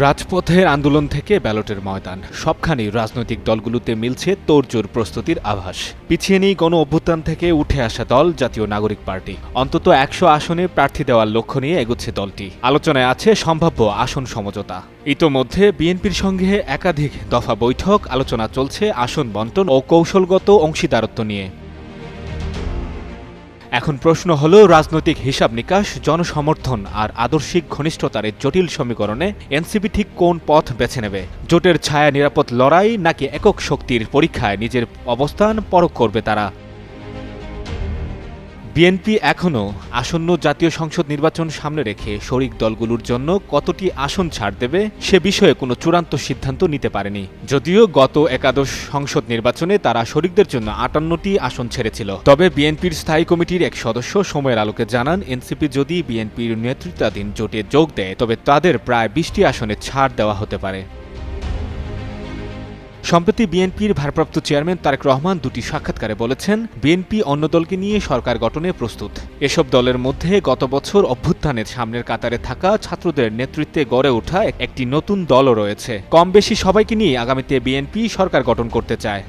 রাজপথের আন্দোলন থেকে ব্যালটের ময়দান। সবখানেই রাজনৈতিক দলগুলোতে মিলছে তোড়জোড় প্রস্তুতির আভাস। পিছিয়ে নেই গণ অভ্যুত্থান থেকে উঠে আসা দল, জাতীয় নাগরিক পার্টি। অন্তত একশো আসনে প্রার্থী দেওয়ার লক্ষ্য নিয়ে এগোচ্ছে দলটি। আলোচনায় আছে সম্ভাব্য আসন সমঝোতা। ইতোমধ্যে বিএনপির সঙ্গে একাধিক দফা বৈঠক, আলোচনা চলছে আসন বন্টন ও কৌশলগত অংশীদারত্ব নিয়ে। এখন প্রশ্ন হলো, রাজনৈতিক হিসাব নিকাশ, জনসমর্থন আর আদর্শিক ঘনিষ্ঠতার জটিল সমীকরণে এনসিপি ঠিক কোন পথ বেছে নেবে? জোটের ছায়া নিরাপদ লড়াই নাকি একক শক্তির পরীক্ষায় নিজের অবস্থান পরখ করবে তারা? বিএনপি এখনও আসন্ন জাতীয় সংসদ নির্বাচন সামনে রেখে শরিক দলগুলোর জন্য কতটি আসন ছাড় দেবে সে বিষয়ে কোনো চূড়ান্ত সিদ্ধান্ত নিতে পারেনি। যদিও গত একাদশ সংসদ নির্বাচনে তারা শরিকদের জন্য আটান্নটি আসন ছেড়েছিল। তবে বিএনপির স্থায়ী কমিটির এক সদস্য সময়ের আলোকে জানান, এনসিপি যদি বিএনপির নেতৃত্বাধীন জোটে যোগ দেয়, তবে তাদের প্রায় বিশটি আসনে ছাড় দেওয়া হতে পারে। সম্প্রতি বিএনপির ভারপ্রাপ্ত চেয়ারম্যান তারেক রহমান দুটি সাক্ষাৎকারে বলেছেন, বিএনপি অন্য দলকে নিয়ে সরকার গঠনে প্রস্তুত। এসব দলের মধ্যে গত বছর অভ্যুত্থানের সামনের কাতারে থাকা ছাত্রদের নেতৃত্বে গড়ে ওঠা একটি নতুন দলও রয়েছে। কম বেশি সবাইকে নিয়ে আগামীতে বিএনপি সরকার গঠন করতে চায়।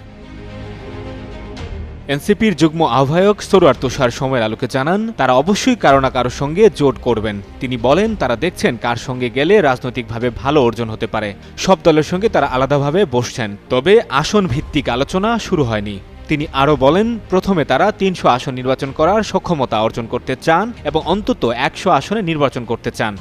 এনসিপির যুগ্ম আহ্বায়ক সরোয়ার তুষার সময়ের আলোকে জানান, তারা অবশ্যই কারও না কারও সঙ্গে জোট করবেন। তিনি বলেন, তারা দেখছেন কার সঙ্গে গেলে রাজনৈতিকভাবে ভালো অর্জন হতে পারে। সব দলের সঙ্গে তারা আলাদাভাবে বসছেন। তবে আসন ভিত্তিক আলোচনা শুরু হয়নি। তিনি আরও বলেন, প্রথমে তারা তিনশো আসন নির্বাচন করার সক্ষমতা অর্জন করতে চান এবং অন্তত একশো আসনে নির্বাচন করতে চান।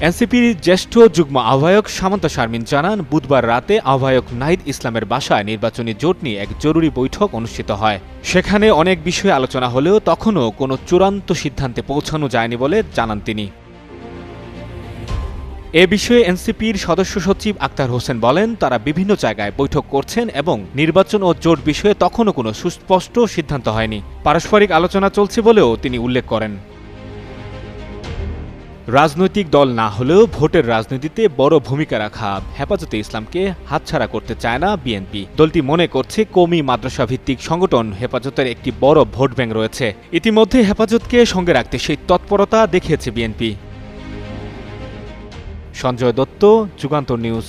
এনসিপির জ্যেষ্ঠ যুগ্ম আহ্বায়ক সামন্ত শারমিন জানান, বুধবার রাতে আহ্বায়ক নাহিদ ইসলামের বাসায় নির্বাচনী জোট নিয়ে এক জরুরি বৈঠক অনুষ্ঠিত হয়। সেখানে অনেক বিষয়ে আলোচনা হলেও তখনও কোনো চূড়ান্ত সিদ্ধান্তে পৌঁছানো যায়নি বলে জানান তিনি। এ বিষয়ে এনসিপির সদস্য সচিব আক্তার হোসেন বলেন, তারা বিভিন্ন জায়গায় বৈঠক করছেন এবং নির্বাচন ও জোট বিষয়ে তখনও কোনো সুস্পষ্ট সিদ্ধান্ত হয়নি। পারস্পরিক আলোচনা চলছে বলেও তিনি উল্লেখ করেন। রাজনৈতিক দল না হলেও ভোটের রাজনীতিতে বড় ভূমিকা রাখা হেফাজতে ইসলামকে হাতছাড়া করতে চায় না বিএনপি। দলটি মনে করছে কমি মাদ্রাসা ভিত্তিক সংগঠন হেফাজতের একটি বড় ভোট ব্যাংক রয়েছে। ইতিমধ্যে হেফাজতকে সঙ্গে রাখতে সেই তৎপরতা দেখিয়েছে বিএনপি। সঞ্জয় দত্ত, যুগান্তর নিউজ।